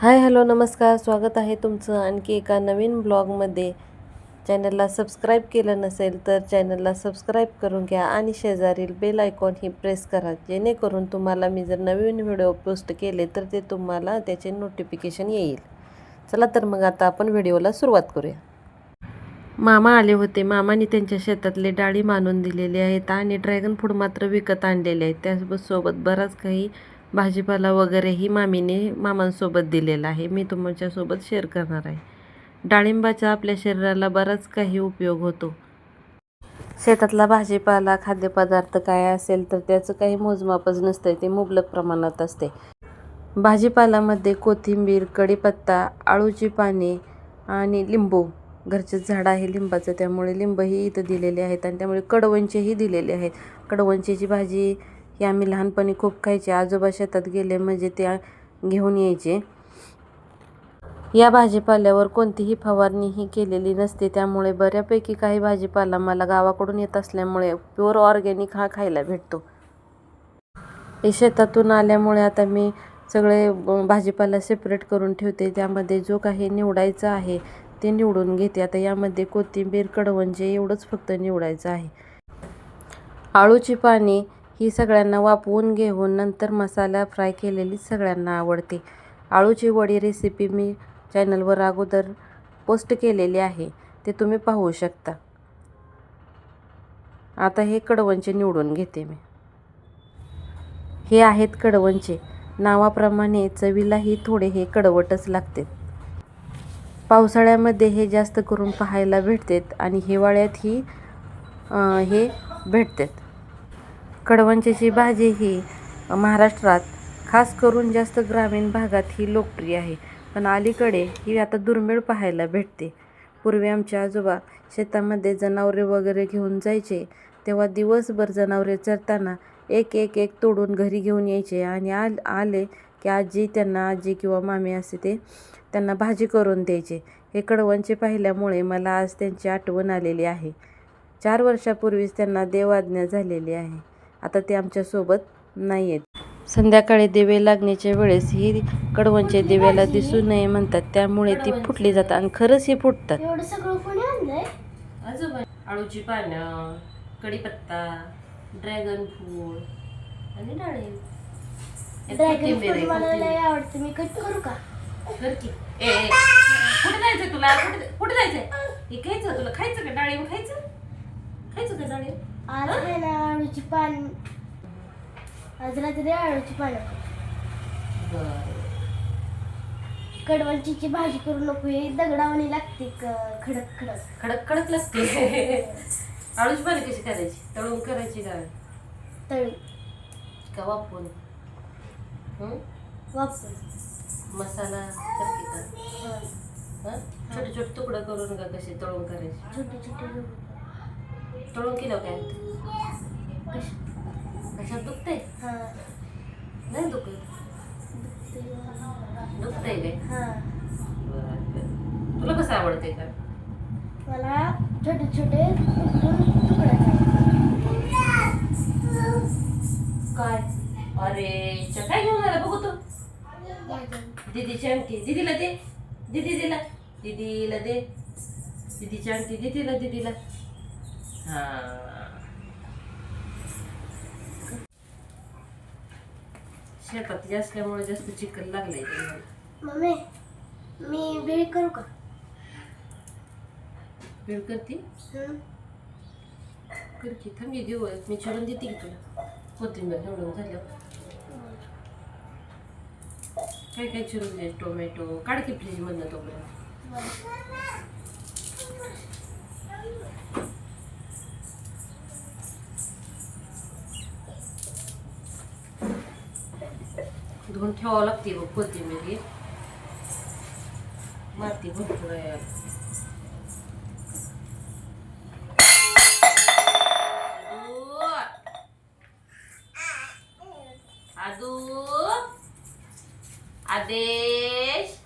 Hi hello नमस्कार. स्वागत आहे तुमचं आणखी एका नवीन ब्लॉगमध्ये. चॅनलला सबस्क्राईब केलं नसेल तर चॅनलला सबस्क्राईब करून घ्या आणि शेजारील बेल आयकॉन ही प्रेस करा. जेणेकरून तुम्हाला मी जर नवीन व्हिडिओ पोस्ट केले तर ते तुम्हाला त्याचे नोटिफिकेशन येईल. चला तर मग आता आपण व्हिडिओला सुरुवात करूया. मामा आले होते. मामाने त्यांच्या शेतातले डाळी मानून दिलेले आहेत आणि ड्रॅगन फ्रूट मात्र विकत आणलेले आहेत. त्यासोबत बराच काही भाजीपाला वगैरेही मामीने मामांसोबत दिलेला आहे. मी तुमच्यासोबत शेअर करणार आहे. डाळिंबाचा आपल्या शरीराला बराच काही उपयोग होतो. शेतातला भाजीपाला खाद्यपदार्थ काय असेल तर त्याचं काही मोजमापच नसतं ते मुबलक प्रमाणात असते. भाजीपालामध्ये कोथिंबीर कढीपत्ता आळूची पाने आणि लिंबू. घरचेच झाड आहे लिंबाचं त्यामुळे लिंबही इथं दिलेले आहेत आणि त्यामुळे कडवंचेही दिलेले आहेत. कडवंचेची भाजी हे आम्ही लहानपणी खूप खायचे. आजोबा शेतात गेले म्हणजे त्या घेऊन यायचे. या भाजीपाल्यावर कोणतीही फवारणीही केलेली नसते. त्यामुळे बऱ्यापैकी काही भाजीपाला मला गावाकडून येत असल्यामुळे प्युअर ऑर्गॅनिक हा खायला भेटतो. हे शेतातून आल्यामुळे आता मी सगळे भाजीपाला सेपरेट करून ठेवते. त्यामध्ये जो काही निवडायचा आहे ते निवडून घेते. आता यामध्ये कोथिंबीर कडवंजे एवढंच फक्त निवडायचं आहे. आळूची पाने ही सगळ्यांना वापवून घेऊन नंतर मसाला फ्राय केलेली सगळ्यांना आवडते. आळूची वडी रेसिपी मी चॅनलवर अगोदर पोस्ट केलेली आहे. ते तुम्ही पाहू शकता. आता हे कडवंचे निवडून घेते मी. हे आहेत कडवंचे. नावाप्रमाणे चवीलाही थोडे हे कडवटच लागते. पावसाळ्यामध्ये हे जास्त करून पाहायला भेटतात आणि हिवाळ्यातही हे भेटतात. कडवंच्याची भाजी ही महाराष्ट्रात खास करून जास्त ग्रामीण भागात ही लोकप्रिय आहे. पण अलीकडे ही आता दुर्मिळ पाहायला भेटते. पूर्वी आमच्या आजोबा शेतामध्ये जनावरे वगैरे घेऊन जायचे. तेव्हा दिवसभर जनावरे चरताना एक एक एक तोडून घरी घेऊन यायचे. आणि आल आले की आजी त्यांना आजी किंवा मामी असे ते त्यांना भाजी करून द्यायचे. हे कडवंचे पाहिल्यामुळे मला आज त्यांची आठवण आलेली आहे. चार वर्षापूर्वीच त्यांना देवाज्ञा झालेली आहे. आता ते आमच्यासोबत नाही आहेत संध्याकाळी दिवे लागण्याच्या वेळेस ही कडवंचे दिव्याला दिसू नये म्हणतात. त्यामुळे ती फुटली जातात आणि खरंच हे फुटतात. एवढं सगळं कोणी आणलंय? आजोबा आळूची पानं कढीपत्ता ड्रॅगन फ्रूट आणि डाळिंब एक ड्रॅगन कोथिंबीर आहे, फ्रूट मला कोथिंबीर. लय आवडतं. मी कट करू का? कर की. ए, ए, कुठे जायचंय तुला? कुठे कुठे जायचंय? हे खायचं तुला? खायचं का डाळिंब? खायचं? खायचं का डाळिंब? आज ना आळूची पान. आज रात्री आळूची पानं. बरं. कडवंचीची भाजी करू नको हे दगडावानी लागते क- खडक खडक. खडक खडक लागते. आळूची पाणी कशी करायची? तळून करायची का? तळी का वापरून हं? वापर मसाला का? हं? छोटे छोटे तुकडं करून का कसे तळून करायचे? छोटे छोटे तळून केलं काय? कशात दुखतंय? हा. नाही दुखत? दुखतंय काय? हा. तुला कसं आवडते का? मला छोटे छोटे काय? अरे काय घेऊन आला बघू तू? दीदीची अंगठी दीदीला दे. दीदी दिला. दीदीला दे. दीदीची अंगठी दीदीला दीदीला. हा शेतात असल्यामुळे जास्त चिकन लागलंय. मम्मी मी भेळ करू का? वेळ करते? कर की थांब देऊ मी चिरून देते की तुला. कोथिंबीर निवडून झाल्यावर काय काय चिरून दे? टोमॅटो. काढ की फ्रीज मधनं तोपर्यंत धुवून ठेवावं लागते बघ कोथिंबीर. माती भरपूर आहे आदू. आदेश.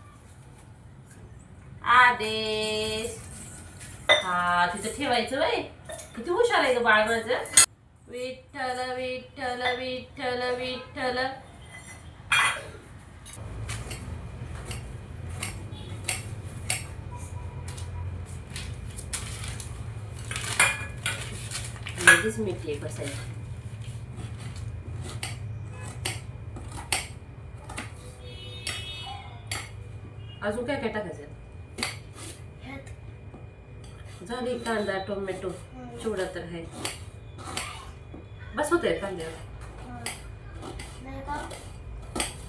आदेश. हा तिथं ठेवायचं बाई. किती हुशार आहे ग बाळ माझं विठ्ठल विठ्ठल विठ्ठल विठ्ठल. आधीच मीठ आहे बसायचं अजून काय काय टाकायचं? झाली कांदा टोमॅटो. चिवडा तर आहे. बस होते कांद्यावर.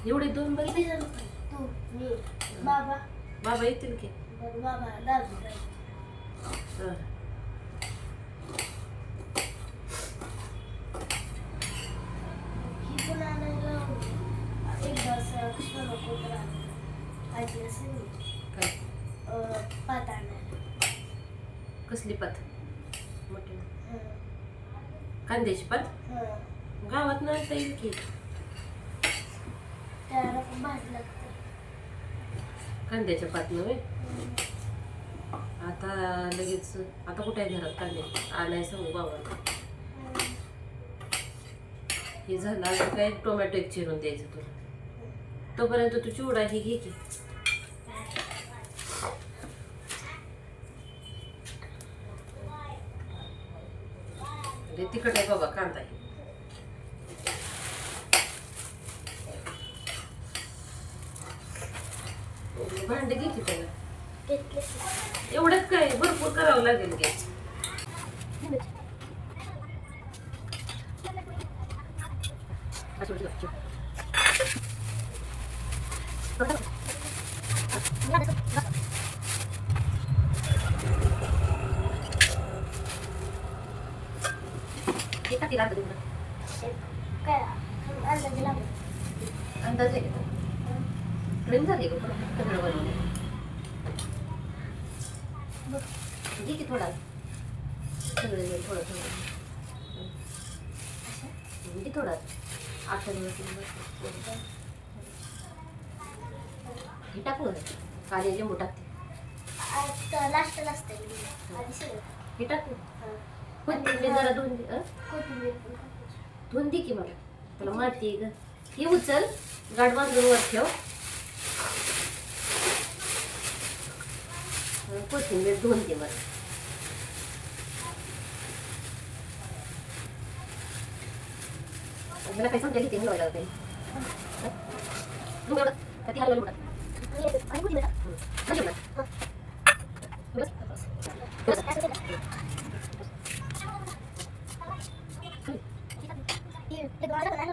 एवढे दोन मी बाबा. बाबा येतील की? बरं बाबा दादू हं. ही पण आणायला एकदा असं कृष्ण नको तर आजी असेल ना, काय अं, पात आणायला कसली पात? मोठी हं. कांद्याची पात. गावात नाही येईल की? कांद्याच्या पात नव्हे. आता लगेच आता कुठे आहे घरात कांदे? आणाय सांगू बाबा हं. झालं काय? टोमॅटो एक चिरून द्यायचं तुला. तोपर्यंत तू चिवडा ही घे की. तिखट आहे बाबा कांदा आहे. भांडे घे की त्याला. एवढंच काय भरपूर करावं लागेल की. काय अंदाजे लागला अंदाज आहे का ट्रेन झाली का सगळं बनवलं घे की थोडा. सगळे जण थोडं थोडं. घे थोडा. आठ दिवस हे टाकू काळे लिंबू टाकते. आधी सगळं. हे टाकू. कोथिंबीर. जरा धुवून दे अं? धुवून दे की मला. माहिती आहे ग. हे उचल गाठ बांधून वर ठेव. हं, कोथिंबीर धुवून दे मला मला काही समजा घेते मिळवायला होते कधी हलवलं. हे- हे दोन टाकून आणू ना. हे तेवढं असं फोडून ठेवलं.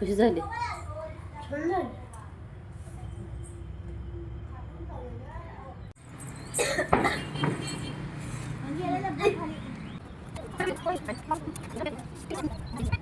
कशी झाली 诶诶你先别走